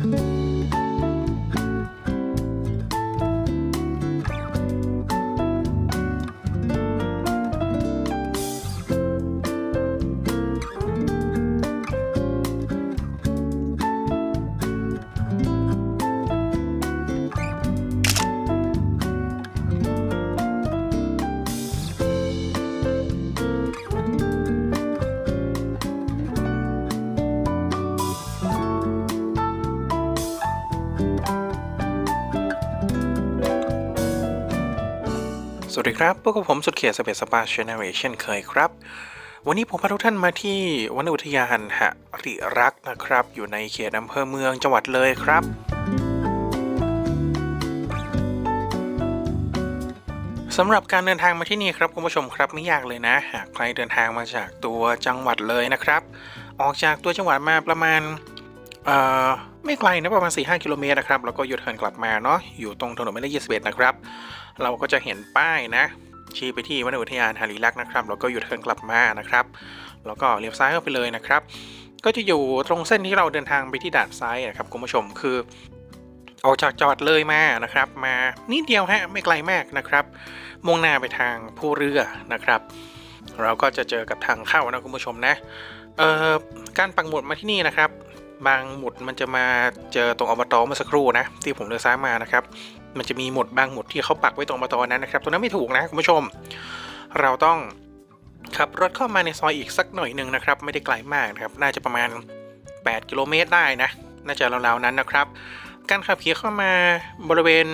ส วัสดีครับ พวกผมสุดเขียสเปซสปาเชแนลเรช่นเคยครับ วันนี้ผมพาทุกท่านมาที่วนอุทยานหะริรักษ์นะครับ อยู่ในเขตอำเภอเมืองจังหวัดเลยครับ สำหรับการเดินทางมาที่นี่ครับคุณผู้ชมครับไม่ยากเลยนะ หากใครเดินทางมาจากตัวจังหวัดเลยนะครับ ออกจากตัวจังหวัดมาประมาณ ไม่ไกลนะประมาณ 4-5 กิโลเมตรนะครับ แล้วก็ยูเทิร์นกลับมาเนาะอยู่ตรงถนนหมายเลข21นะครับ เราก็จะเห็นป้ายนะ ชี้ไปที่วนอุทยานหาริลักษ์นะครับ แล้วก็ยูเทิร์นกลับมานะครับ แล้วก็เลี้ยวซ้ายเข้าไปเลยนะครับ ก็จะอยู่ตรงเส้นที่เราเดินทางไปที่ด่านซ้ายนะครับคุณผู้ชมคือออกจากจังหวัดเลยมานะครับ มานิดเดียวฮะไม่ไกลมากนะครับ มุ่งหน้าไปทางผู้เรือนะครับ เราก็จะเจอกับทางเข้านะคุณผู้ชมนะเอ่อการปักหมุดมาที่นี่นะครับ บางหมุดมันจะมาเจอตรงอบตเมื่อสักครู่นะ ที่ผมเดินซ้ายมานะครับ มันจะมีหมุดบางหมุดที่เขาปักไว้ตรงอบตนั้นนะครับตรงนั้นไม่ถูกนะคุณผู้ชม เราต้องขับรถเข้ามาในซอยอีกสักหน่อยหนึ่งนะครับ ไม่ได้ไกลมากนะครับ น่าจะประมาณ 8 กิโลเมตรได้นะ น่าจะราวๆนั้นนะครับ การขับขี่เข้ามาบริเวณ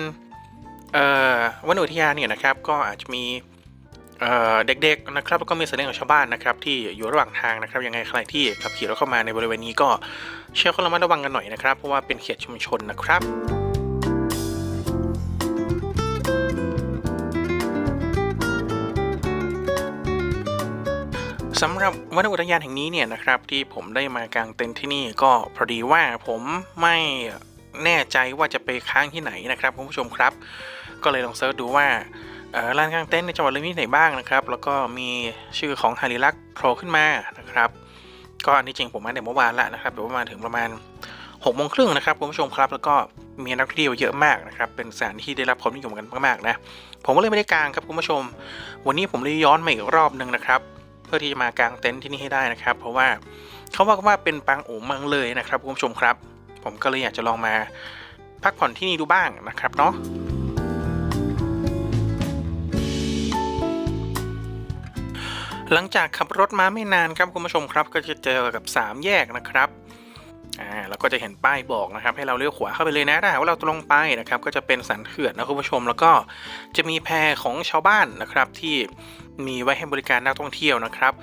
เอ่อวันอุทยานเนี่ยนะครับ ก็อาจจะมี เด็กๆนะครับแล้วก็มีสัญญาณของชาวบ้านนะครับที่อยู่ระหว่างทางนะครับยังไงใครที่ขับขี่รถเข้ามาในบริเวณนี้ก็เชื่อคนระมัดระวังกันหน่อยนะครับ เพราะว่าเป็นเขตชุมชนนะครับสำหรับวันอุทยานแห่งนี้เนี่ยนะครับที่ผมได้มากางเต็นท์ที่นี่ก็พอดีว่าผมไม่แน่ใจว่าจะไปค้างที่ไหนนะครับคุณผู้ชมครับ ก็เลยลองเซิร์ชดูว่า ร้านกลางเต็นท์ในจังหวัดเลยนี่ไหนบ้างนะครับ แล้วก็มีชื่อของฮาริลักษ์โผล่ขึ้นมานะครับ ก็อันนี้จริงผมมาในเมื่อวานละนะครับแต่ว่ามาถึงประมาณ6กโมงครึ่งนะครับคุณผู้ชมครับ แล้วก็มีนักท่องเที่ยวเยอะมากนะครับ เป็นสถานที่ได้รับความนิยมกันมากๆนะผมก็เลยไม่ได้กางครับคุณผู้ชม วันนี้ผมเลยย้อนมาอีกรอบหนึ่งนะครับ เพื่อที่จะมากางเต็นท์ที่นี่ให้ได้นะครับ เพราะว่าเขาว่ากันว่าเป็นปางอู่เมืองเลยนะครับคุณผู้ชมครับ ผมก็เลยอยากจะลองมาพักผ่อนที่นี่ดูบ้างนะครับเนาะ หลังจากขับรถมาไม่นานครับคุณผู้ชมครับก็จะเจอกับ 3 แยกนะครับอ่าแล้วก็จะเห็นป้ายบอกนะครับ ให้เราเลี้ยวขวาเข้าไปเลยนะถ้าหากว่าเราตรงไปนะครับ ก็จะเป็นสันเขื่อนนะคุณผู้ชม แล้วก็จะมีแพของชาวบ้านนะครับ ที่มีไว้ให้บริการนักท่องเที่ยวนะครับ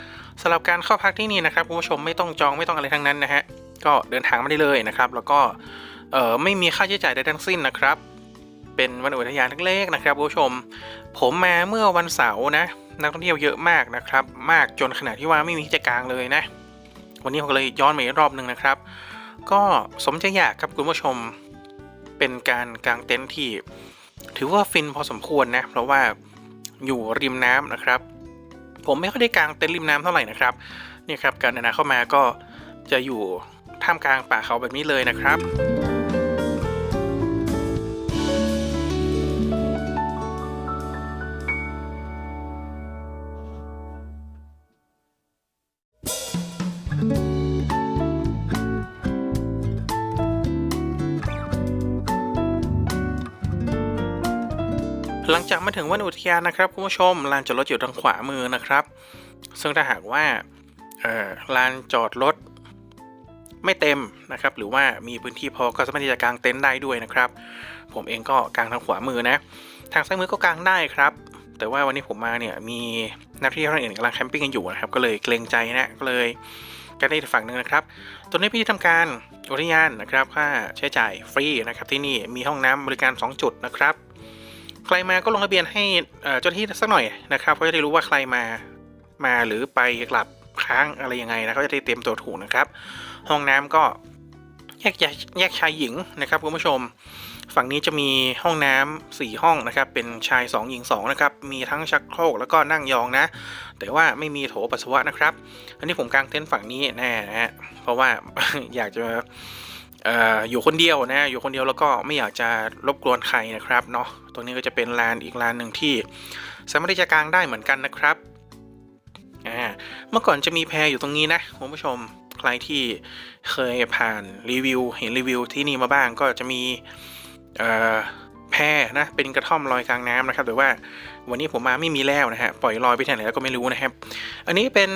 สำหรับการเข้าพักที่นี่นะครับคุณผู้ชมไม่ต้องจองไม่ต้องอะไรทั้งนั้นนะฮะก็เดินทางมาได้เลยนะครับ แล้วก็เอ่อไม่มีค่าใช้จ่ายใดทั้งสิ้นนะครับ เป็นวันอุทยานเล็กๆนะครับคุณผู้ชม ผมมาเมื่อวันเสาร์นะ นักท่องเที่ยวเยอะมากนะครับ มากจนขนาดที่ว่าไม่มีที่จะกางเลยนะ วันนี้ผมก็เลยย้อนมาอีกรอบหนึ่งนะครับ ก็สมใจอยากครับคุณผู้ชมเป็นการกางเต็นท์ที่ ถือว่าฟินพอสมควรนะ เพราะว่าอยู่ริมน้ำนะครับ ผมไม่ค่อยได้กางเต็นท์ริมน้ำเท่าไหร่นะครับนี่ครับการเดินทางเข้ามาก็จะอยู่ท่ามกลางป่าเขาแบบนี้เลยนะครับ หลังจากมาถึงวันอุทยานนะครับคุณผู้ชมลานจอดรถอยู่ทางขวามือนะครับ ซึ่งถ้าหากว่าลานจอดรถไม่เต็มนะครับ หรือว่ามีพื้นที่พอก็สามารถที่จะกางเต็นท์ได้ด้วยนะครับ ผมเองก็กางทางขวามือนะ ทางซ้ายมือก็กางได้ครับ แต่ว่าวันนี้ผมมาเนี่ยมีนักท่องเที่ยวท่านอื่นกำลังแคมปิ้งกันอยู่นะครับ ก็เลยเกรงใจนะก็เลยกันได้ฝั่งหนึ่งนะครับ ตัวนี้พี่ทำการอุทยานนะครับ ค่าใช้จ่ายฟรีนะครับที่นี่มีห้องน้ำบริการ 2 จุดนะครับ ใครมาก็ลงทะเบียนให้เจ้าหน้าที่สักหน่อยนะครับเขาจะได้รู้ว่าใครมามาหรือไปกลับค้างอะไรยังไงนะเขาจะได้เตรียมตัวถูกนะครับ ห้องน้ำก็แยกแยกชายหญิงนะครับคุณผู้ชม ฝั่งนี้จะมีห้องน้ำสี่ห้องนะครับ เป็นชาย 2 หญิง2นะครับ มีทั้งชักโครกแล้วก็นั่งยองนะ แต่ว่าไม่มีโถปัสสาวะนะครับ อันนี้ผมกางเต็นท์ฝั่งนี้แน่นะฮะเพราะว่าอยากจะ อยู่คนเดียวนะ อยู่คนเดียวแล้วก็ไม่อยากจะรบกวนใครนะครับเนาะตรงนี้ก็จะเป็นลานอีกลานหนึ่งที่สามารถที่จะกางได้เหมือนกันนะครับเมื่อก่อนจะมีแพรอยู่ตรงนี้นะคุณผู้ชมใครที่เคยผ่านรีวิวเห็นรีวิวที่นี่มาบ้างก็จะมีเอ่อแพนะเป็นกระท่อมลอยกลางน้ำนะครับแต่ว่าวันนี้ผมมาไม่มีแล้วนะฮะปล่อยลอยไปที่ไหนแล้วก็ไม่รู้นะครับ อันนี้เป็น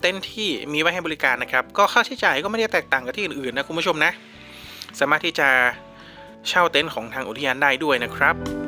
เต็นท์ที่มีไว้ให้บริการนะครับ ก็ค่าใช้จ่ายก็ไม่ได้แตกต่างกับที่อื่นๆนะคุณผู้ชมนะ สามารถที่จะเช่าเต็นท์ของทางอุทยานได้ด้วยนะครับ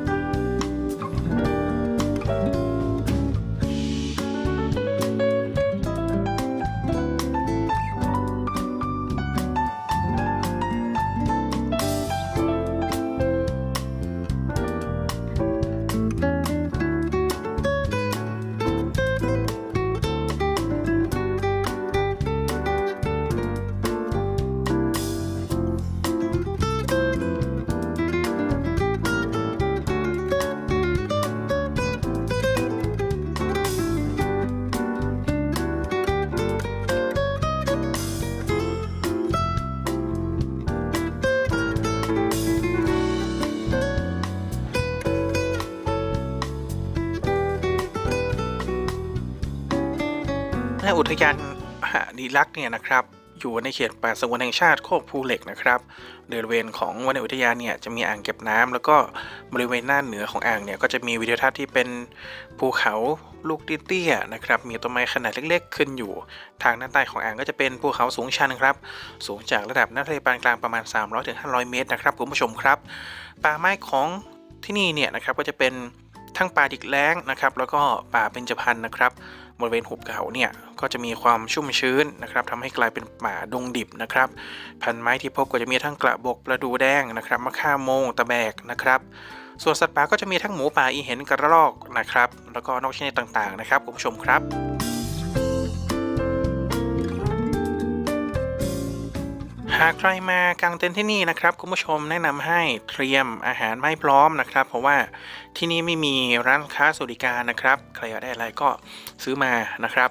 อุทยานหาดีลักษ์เนี่ยนะครับอยู่ในเขตป่าสงวนแห่งชาติโคกภูเหล็กนะครับบริเวณของวันอุทยานเนี่ยจะมีอ่างเก็บน้ำแล้วก็บริเวณด้าเหนือของอ่างเนี่ยก็จะมีวิดีทัศน์ที่เป็นภูเขาลูกเตี้ยๆนะครับมีต้นไม้ขนาดเล็กๆ ขึ้นอยู่ ทางด้านใต้ของอ่างก็จะเป็นภูเขาสูงชันครับสูงจากระดับน้ำทะเลปานกลางประมาณ 300-500 เมตรนะครับคุณผู้ชมครับป่าไม้ของที่นี่เนี่ยนะครับก็จะเป็นทั้งป่าดิกแล้งนะครับแล้วก็ป่าเบญจพรรณนะครับ บริเวณหุบเขาเนี่ยก็จะมีความชุ่มชื้นนะครับทำให้กลายเป็นป่าดงดิบนะครับพันไม้ที่พบก็จะมีทั้งกระบอกประดูแดงนะครับมะข่าโมงตะแบกนะครับ ส่วนสัตว์ป่าก็จะมีทั้งหมูป่าอีเห็นกระรอกนะครับ แล้วก็นกชนิดต่างๆนะครับคุณผู้ชมครับากใครมากางเต็นท์ที่นี่นะครับคุณผู้ชมแนะนำให้เตรียมอาหารไม่พร้อมนะครับ เพราะว่าที่นี่ไม่มีร้านค้าสวัสดิการนะครับใครอยากได้อะไรก็ซื้อมานะครับ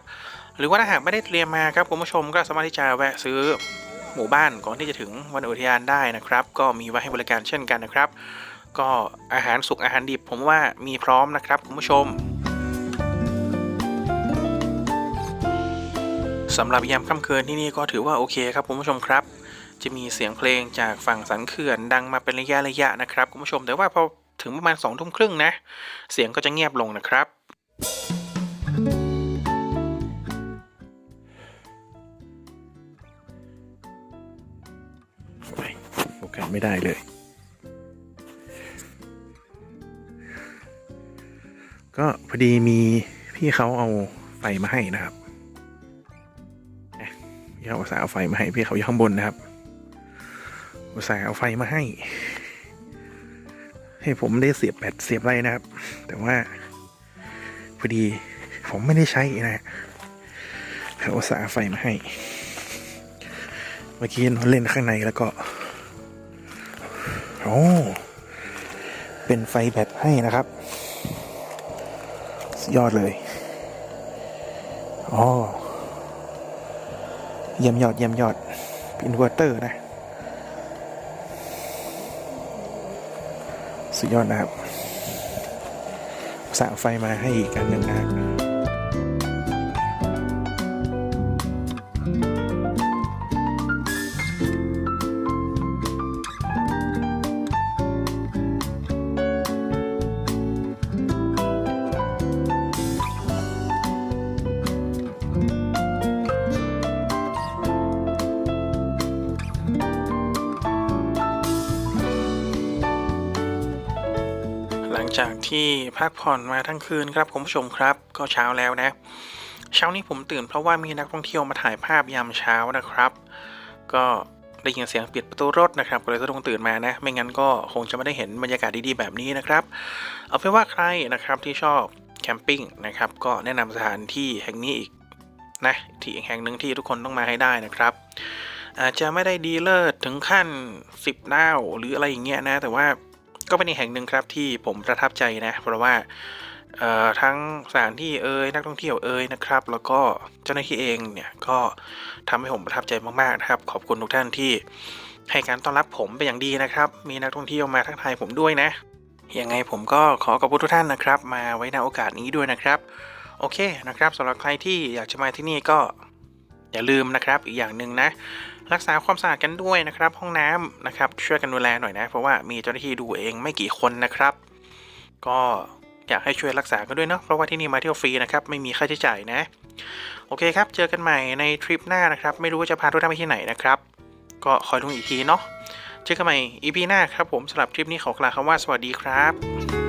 หรือว่าถ้าหากไม่ได้เตรียมมาครับคุณผู้ชมก็สามารถที่จะแวะซื้อหมู่บ้านก่อนที่จะถึงวันอุทยานได้นะครับ ก็มีไว้ให้บริการเช่นกันนะครับ ก็อาหารสุกอาหารดิบ ผมว่ามีพร้อมนะครับคุณผู้ชมสำหรับยามค่ำคืนที่นี่ก็ถือว่าโอเคครับคุณผู้ชมครับ จะมีเสียงเพลงจากฝั่งสันเขื่อนดังมาเป็นระยะระยะนะครับคุณผู้ชมแต่ว่าพอถึงประมาณสองทุ่มครึ่งนะ เสียงก็จะเงียบลงนะครับโอกาสไม่ได้เลย ก็พอดีมีพี่เขาเอาไฟมาให้นะครับอะพี่เขาสาห์เอาไฟมาให้พี่เขาอยู่ข้างบนนะครับ อุตส่าห์เอาไฟมาให้ ให้ผมได้เสียบแบตเสียบอะไรนะครับ แต่ว่าพอดีผมไม่ได้ใช้นะเขาอุตส่าห์เอาไฟมาให้ เมื่อกี้นอนเล่นข้างในแล้วก็โอ้เป็นไฟแบตให้นะครับยอดเลยอ๋อเยี่ยมยอดเยี่ยมยอดอินเวอร์เตอร์นะ สุดยอดนะครับสาวไฟมาให้อีกกันหนึ่งนะครับ ที่พักผ่อนมาทั้งคืนครับคุณผู้ชมครับ ก็เช้าแล้วนะ เช้านี้ผมตื่นเพราะว่ามีนักท่องเที่ยวมาถ่ายภาพยามเช้านะครับ ก็ได้ยินเสียงปิดประตูรถนะครับก็เลยต้องตื่นมานะ ไม่งั้นก็คงจะไม่ได้เห็นบรรยากาศดีๆแบบนี้นะครับ เอาเป็นว่าใครนะครับที่ชอบแคมปิ้งนะครับก็แนะนำสถานที่แห่งนี้อีกนะที่อีกแห่งหนึ่งที่ทุกคนต้องมาให้ได้นะครับ อาจจะไม่ได้ดีเลิศถึงขั้น 10ดาวหรืออะไรอย่างเงี้ยนะ แต่ว่า ก็เป็นอีกแห่งหนึ่งครับที่ผมประทับใจนะ เพราะว่าทั้งสถานที่เอ่ยนักท่องเที่ยวเอ่ยนะครับ แล้วก็เจ้าหน้าที่เองเนี่ยก็ทำให้ผมประทับใจมากๆนะครับ ขอบคุณทุกท่านที่ให้การต้อนรับผมเป็นอย่างดีนะครับ มีนักท่องเที่ยวมาทักทายผมด้วยนะยังไงผมก็ขอขอบคุณทุกท่านนะครับ มาไว้ในโอกาสนี้ด้วยนะครับ โอเคนะครับสำหรับใครที่อยากจะมาที่นี่ก็อย่าลืมนะครับอีกอย่างหนึ่งนะ รักษาความสะอาดกันด้วยนะครับ ห้องน้ำนะครับช่วยกันดูแลหน่อยนะ เพราะว่ามีเจ้าหน้าที่ดูเองไม่กี่คนนะครับ ก็อยากให้ช่วยรักษากันด้วยเนาะเพราะว่าที่นี่มาเที่ยวฟรีนะครับไม่มีค่าใช้จ่ายนะ โอเคครับ เจอกันใหม่ในทริปหน้านะครับ ไม่รู้ว่าจะพาทุกท่านไปที่ไหนนะครับ ก็คอยดูอีกทีเนาะเจอกันใหม่ EP หน้าครับผมสำหรับทริปนี้ขอกล่าวคำว่าสวัสดีครับ